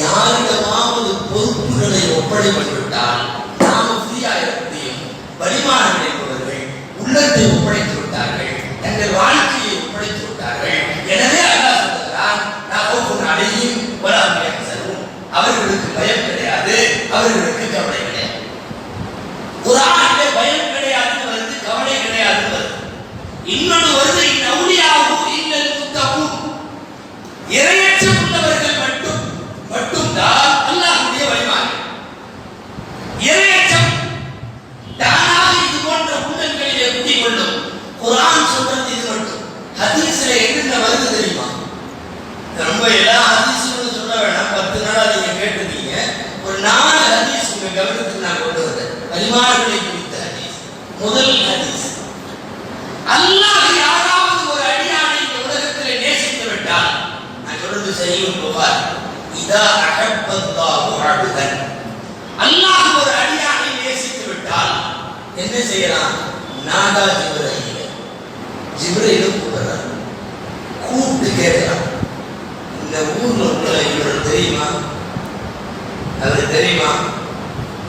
யாரிடமாவது பொறுப்புகளை ஒப்படைத்து விட்டால் நாம ஃப்ரீயா முடியும் வழிமாறு நினைப்பவர்கள் உள்ளத்தை ஒப்படைத்து விட்டார்கள் தங்கள் வாழ்க்கையை ஒப்படைத்து விட்டார்கள் எனவே அல்லாஹ் சொல்லுகிறான் நான் அடையும் வராமையாக செல்வோம். அவர்களுக்கு பயம் கிடையாது அவர்களுக்கு கவலை கிடையாது. குரானிலே பயம் கிடையாது வருது கவலை கிடையாதுன்னு வருது. இன்னொன்று வருது இல்லை முத்தவும் இரையற்றம் உள்ளவர்கள் மட்டும் மட்டும்தான் அல்லாஹ்வுடைய வழிமாறு இரையற்றம் தானாக இது போன்ற உள்ளங்களிலே குடிகொள்ளும் குரான் சொல்றது இது மட்டும் ஹதீஸ்ல என்னென்ன வருது தெரியுமா ரொம்ப எல்லா ஹதீஸும் சொல்ல வேணாம் பத்து நாளா நீங்க கேட்டிருக்கீங்க ஒரு நாலு ஹதீஸ் உங்க கவனத்துக்கு நான் கொண்டு வந்தேன் வழிமாறுகளை குறித்த ஹதீஸ் முதல் ஹதீஸ் அல்லாஹ் யாராவது ஒரு அடியானை இந்த உலகத்திலே நேசித்து விட்டால் நான் சொல்றது செய்யும் புகார் இதா அகப்பல்லாஹு அபுதன் அல்லாஹ் ஒரு அடியானை நேசித்து விட்டால் என்ன செய்யலாம்? நாதா ஜிப்ரையில் ஜிப்ரையிலும் கூப்பிடுறான் கூப்பிட்டு கேட்கிறான் இந்த ஊர்ல உள்ள இவர் தெரியுமா? அவர் தெரியுமா?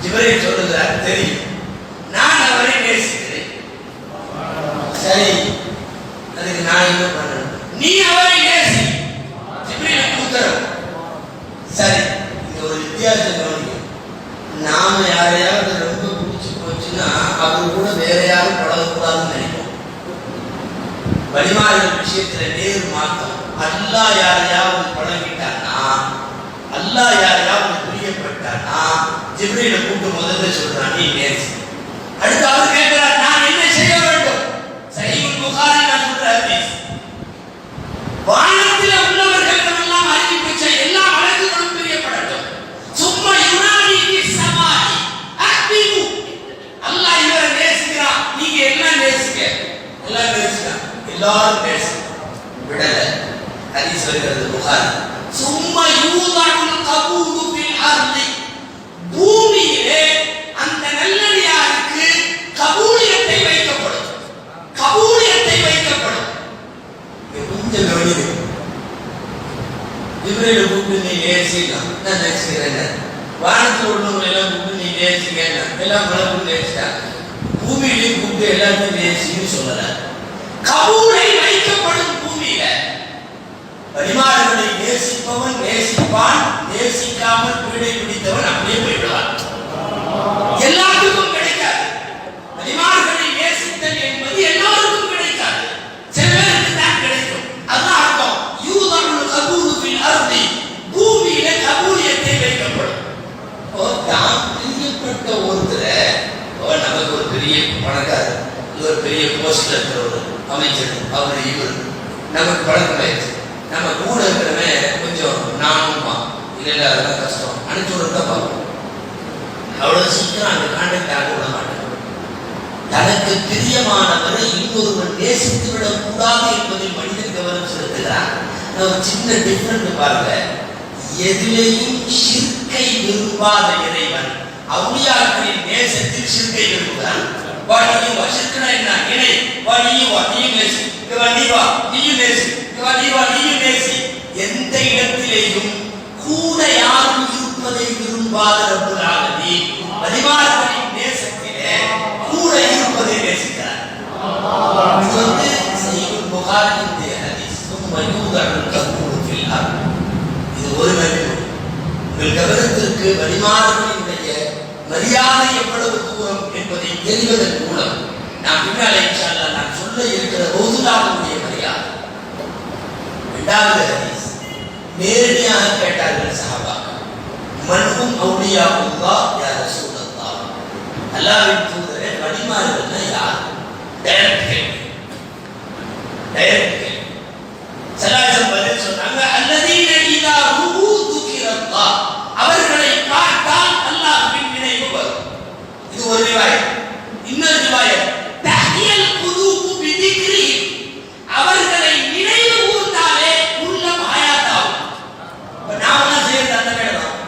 ஜிப்ரையில் சொல்லுகிறார் தெரியும். நான் அவரை நேசிக்கிறேன். சரி. அதுக்கு நான் என்ன பண்ணணும்? நீ அவரை நேசி. ஜிப்ரீலுக்கு உத்தரவு சரி இங்க ஒரு வித்தியாசம் கவனிக்கும் நாம யாரையாவது ரொம்ப பிடிச்சி போச்சுன்னா அவர் கூட வேற யாரும் பழகக்கூடாதுன்னு நினைப்போம். வழிமாறுகள் விஷயத்துல நேர் மாற்றம். அல்லா யாரையாவது பழகிட்டானா அல்லா யாரையாவது பிரியப்பட்டான்னா ஜிப்ரீல கூட்டு முதல்ல சொல்றான் நீ நேசி. அடுத்து அவர் கேட்கிறார் நான் என்ன செய்ய வேண்டும் சஹீஹுல் புகாரி நான் சொல்ற ஹதீஸ் வானத்தில் உள்ளவர்கள் எல்லாம் அறிவிப்பு செய்ய எல்லா வழக்குகளும் பிரியப்படட்டும் சும்மா யுனானி சமாதி அக்பிபு அல்லாஹ் இவரை நேசிக்கிறான் நீங்க எல்லாம் நேசிக்க எல்லாம் நேசிக்கிறான் எல்லாரும் நேசிக்க விடல ஹதீஸ் சொல்கிறது புகார். சும்மா யூதானுல் கபூது பில் பூமியிலே அந்த நல்லடியாருக்கு கபூலியத்தை வைக்கப்படும். கபூலியத்தை வைக்கப்படும். கொஞ்சம் கவனிது இவரையில கூப்பிட்டு நீ நேசிக்கலாம் நான் நேசிக்கிறேன் வானத்தில் உள்ளவங்க எல்லாம் கூப்பிட்டு நீ நேசிக்கன்னா எல்லாம் மழை மலர்ந்து நேசிட்டாங்க பூமியிலையும் கூப்பிட்டு எல்லாத்தையும் நேசின்னு சொல்லல. கபூலை வைக்கப்படும் பூமியில பரிமாறுகளை நேசிப்பவன் நேசிப்பான் நேசிக்காமல் பீடை பிடித்தவன் அப்படியே போய்விடுவான். எல்லாத்துக்கும் கிடைக்காது. பரிமாறுகளை நேசித்தல் என்பது எல்லாருக்கும் கிடைக்காது. சில பேருக்கு தான் கிடைக்கும். அதான் அர்த்தம். யூதருள் கபூலு அருதி. பூமியில கபூரியத்தை வைக்கப்படும். ஓ பிரியப்பட்ட ஒருத்தர்? ஓ நமக்கு ஒரு பெரிய பணக்காரர் ஒரு பெரிய போஸ்ட்ல இருக்கிறவர். அமைச்சர் அவர் இவர். நமக்கு பழக்கமாயிருச்சு நம்ம கூட இருக்கிறவன் கொஞ்சம் நானும்மா இல்லை அதெல்லாம் கஷ்டம். அனுப்பிச்சு விட பார்ப்போம். அவ்வளவு சீக்கிரம் அந்த காண்டக்ட் ஆக விட மாட்டேன் தனக்கு பிரியமானவரை இன்னொருவன் நேசித்து விடக்கூடாது என்பதில் மனிதன் கவனம் செலுத்துகிறான் ஒரு சின்ன டிஃபரெண்ட் பாருங்க. எதிலையும் சிற்கை விரும்பாத இறைவன். அவுளியாக்களின் நேசத்தில் சிற்கை விரும்புகிறான். நீயும் வா ஷிர்கனா என்ன? இணை. வா நீயும் வா நீயும் நேசி. வா நீ வா நீயும் நேசி. வா நீ வா நீயும் நேசி. எந்த இடத்திலேயும் கூட யாரும் இருப்பதை விரும்பாத ரப்புல் ஆலமீன் நேசத்திலே கூட இருப்பதை நேசிக்கிறார். இது வந்து ஹதீஸ். இது ஒரு உங்கள் கவனத்திற்கு மரியாதை எவ்வளவு தூரம் என்பதை தெரிவதன் மூலம் நான் பின்னாலே நான் சொல்ல இருக்கிற ரௌதுல்லாவுடைய மரியாதை. இரண்டாவது ஹதீஸ் நேரடியாக கேட்டார்கள் சஹாபா மன்ஹும் அவுலியா அல்லாஹ் யா ரசூலல்லாஹ். அல்லாஹ்வின் தூதரே வழிமாறுகள்னா யார்? டைரக்ட் கேள்வி. டைரக்ட் கேள்வி. சலாசம் பதில் சொன்னாங்க அல்லது இதா ருபு துக்கிரல்லாஹ் அவர்களை பார்த்தால் அல்லாஹ்வின் நினைவு வரும் இது ஒரு ரிவாயத் இன்னொரு ரிவாயத் தஹியல் குலூபு பிதிக்ரி அவர்களை நினைவு கூர்ந்தாலே உள்ளம் ஹயாத்தாகும் இப்ப நாம என்ன செய்யறது அந்த வேலை தான்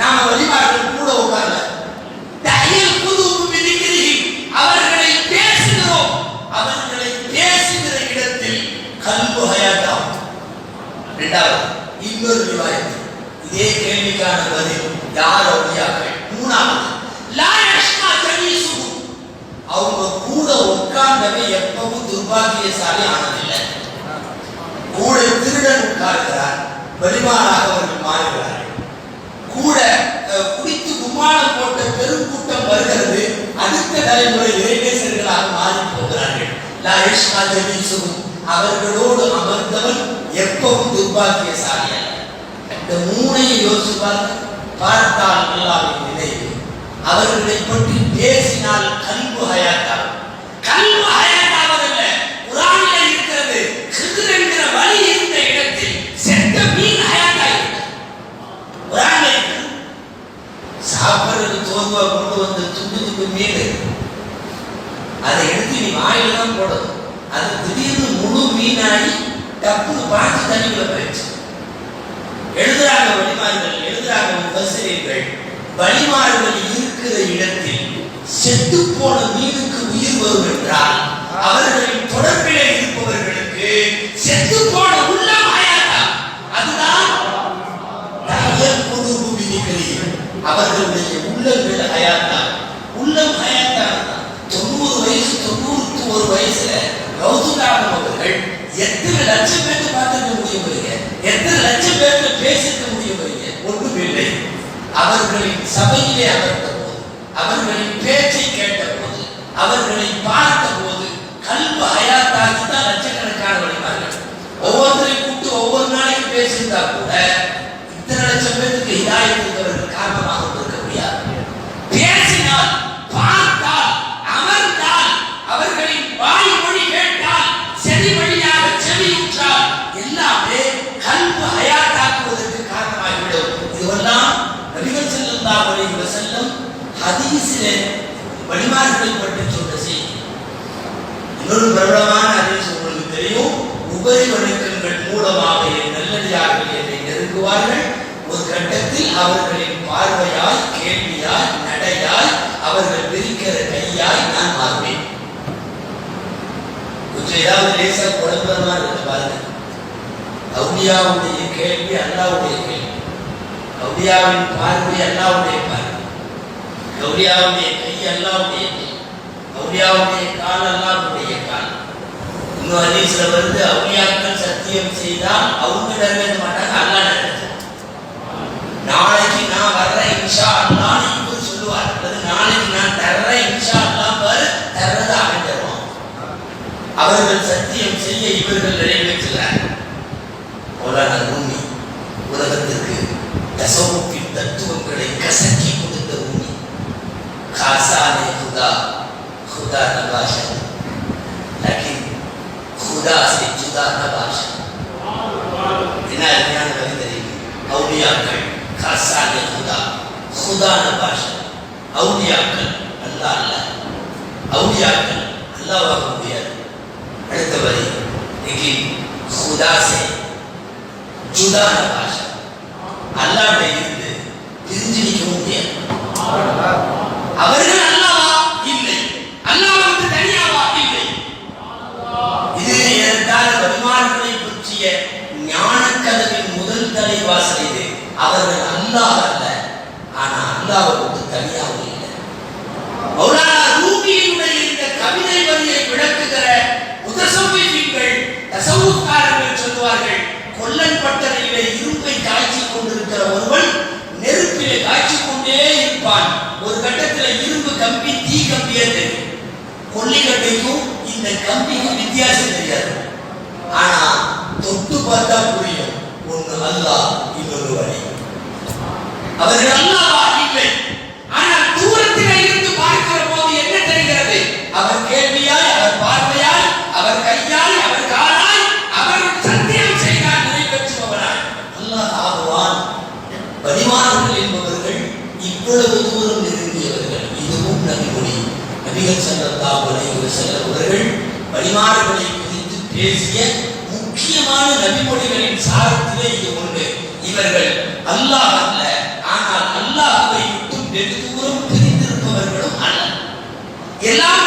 நாம வழிபாடுகள் கூட உட்கார்ல தஹியல் குலூபு பிதிக்ரி அவர்களை பேசுகிறோம் ரெண்டாவது இன்னொரு இடத்தில் இதே கேள்விக்கான பதில் யார் அவுளியாக்கள் மூணாவது லா யஷ்மா அவங்க கூட உட்கார்ந்தவை எப்பவும் துர்பாகியசாலி ஆனதில்லை. கூட திருடன் உட்கார்கிறார் வெளிமாறாக அவர்கள் மாறுகிறார்கள். கூட குடித்து கும்மாளம் போட்ட பெருங்கூட்டம் வருகிறது. அடுத்த தலைமுறை இறைநேசர்களாக மாறி போகிறார்கள். லா யஷ்மா ஜலீசுஹு அவர்களோடு அமர்ந்தவன் எப்பவும் துர்பாக்கியசாலி இந்த மூணையும் யோசிச்சு பார்த்து பார்த்தால் அல்லாவின் நினைவு அவர்களை பற்றி பேசினால் கல்பு ஹயாத்தா கல்பு ஹயாத்தாவதல்ல குரானில் இருக்கிறது கிதிர் என்கிற வழி இருந்த இடத்தில் செத்த மீன் ஹயாத்தா குரானில இருக்கு தோதுவா கொண்டு வந்த துண்டு துண்டு மீன் அதை எடுத்து நீ வாயில தான் போடணும். அது திடீர்னு முழு மீனாகி டப்புனு பார்த்து தண்ணிக்குள்ள போயிடுச்சு எழுதுறாங்க வழிமாறுகள் எழுதுறாங்க முஃபஸ்ஸிரீன்கள். வழிமார்கள் இருக்கிற இடத்தில் செத்து போன மீனுக்கு உயிர் வரும் என்றால் அவர்களின் தொடர்பிலே இருப்பவர்களுக்கு செத்து போன உள்ள ஹயாத்தா அதுதான் தாயர் குதுபு பிதிகளி அவர்களுடைய உள்ளங்கள் ஹயாத்தா உள்ளம் ஹயாத்தா தொண்ணூறு வயசு தொண்ணூறு ஒரு வயசுல கௌதுராமன் அவர்கள் எத்தனை லட்சம் பேருக்கு பார்த்துக்க முடியும் பாருங்க எத்தனை லட்சம் பேருக்கு பேசிக்க முடியும் பாருங்க ஒன்றும் இல்லை அவர்களின் சபையிலே அமர்ந்த போது அவர்களின் பேச்சை கேட்ட போது அவர்களை பார்த்து போது கல்வ ஹயாத்தாகி தான் லட்சக்கணக்கான வழிமார்கள் ஒவ்வொருத்தரையும் கூப்பிட்டு ஒவ்வொரு நாளைக்கு பேசியிருந்தா கூட இத்தனை லட்சம் பேருக்கு இதாயத்துக்கு காரணமாக இருக்க முடியாது பேசினால் பார்த்தால் அமர்ந்தால் அவர்களின் வாய் மொழி கேட்டால் செவி வழியாக செவியுற்றால் எல்லாமே கல்பு ஹயாத்தாக்குவதற்கு காரணமாகிவிடும் இதுவெல்லாம் நபிகள் ஸல்லல்லாஹு அலைஹி வஸல்லம் ஹதீஸிலே வழிமார்களை பற்றி சொன்ன செய்தி இன்னொரு பிரபலமான ஹதீஸ் உங்களுக்கு தெரியும்? உபரி வணக்கங்கள் மூலமாக என் நல்லடியார்கள் என்னை நெருங்குவார்கள். ஒரு கட்டத்தில் அவர்களின் பார்வையால் கேள்வியால் நடையால் அவர்கள் பிரிக்கிற கையால் நான் மாறுவேன். கொஞ்சம் ஏதாவது லேசா குழப்பமா இருக்கு பாருங்க. அவுலியாவுடைய கேள்வி அல்லாவுடைய கேள்வி. அவுலியாவின் பார்வை அல்லாவுடைய பார்வை. கௌரியாவுடைய கை அல்லாவுடைய கை. அவுலியாவுடைய கால் அல்லாவுடைய கால். இன்னும் ஹதீஸ்ல வந்து அவுலியாக்கள் சத்தியம் செய்தால் அவங்க நிறைவேற்ற மாட்டாங்க அல்லாஹ் நிறைவேற்ற நாளைக்கு நான் வர்றேன் இன்ஷா அல்லாஹ் இவர் சொல்லுவார். அல்லது நாளைக்கு நான் தர்றேன் இன்ஷா அல்லாஹ் பாரு தர்றது அவன் தருவான் அவர்கள் சத்தியம் செய்ய இவர்கள் நிறைவேற்றுகிறார் மௌலானா ரூமி உலகத்திற்கு தசவுப்பின் தத்துவங்களை கசக்கி கொடுத்த ரூமி காசானே குதா. खुदा न बाशा लेकिन खुदा से जुदा न बाशा என்ன அருமையான வரி தெரியும் அவுலியாக்கள் காசானே खुदा खुदा न बाशा அவுலியாக்கள் அல்லாஹ் அல்ல அவுலியாக்கள் அல்லாஹ்வாக முடியாது அடுத்த வரி लेकिन खुदा से जुदा न बाशा அல்லாஹ்விட இருந்து பிரிஞ்சு நிற்கவும் முடியாது அவர்கள் அல்லாவா இல்லை அல்லாஹ் தனியாக தனியாவா இல்லை இது ஏறத்தாழ வழிமார்களை பற்றிய ஞானக்கதவின் முதல் தலைவாசல் இது அவர்கள் அல்லாஹ் அல்ல ஆனா அல்லாஹ் தனியாக இல்லை மௌலானா ரூபியினுடைய இந்த கவிதை வரியை விளக்குகிற முதசவ்விகள் தசவுக்காரர்கள் சொல்லுவார்கள் கொல்லன் பட்டறையிலே இரும்பை காய்ச்சி கொண்டிருக்கிற ஒருவன் நெருப்பிலே காய்ச்சி கொண்டே இருப்பான். ஒரு கட்டத்தில் இரும்பு கம்பி தீ கம்பியே தெரியும் கொல்லிக்கட்டைக்கும் இந்த கம்பிக்கும் வித்தியாசம் தெரியாது. ஆனா தொட்டு பார்த்தா புரியும். ஒண்ணு அல்லா இன்னொரு வழி. அவர்கள் அல்லாஹ்வா இல்லை ஸல்லல்லாஹு அலைஹி வஸல்லம் அவர்கள் பரிமாணங்களை குறித்து பேசிய முக்கியமான நபிமொழிகளின் சாரத்திலே இது உண்டு இவர்கள் அல்லாஹ் அல்ல ஆனால் அல்லாஹ்வை விட்டு வெகு தூரம் பிரிந்திருப்பவர்களும் அல்ல. எல்லாம்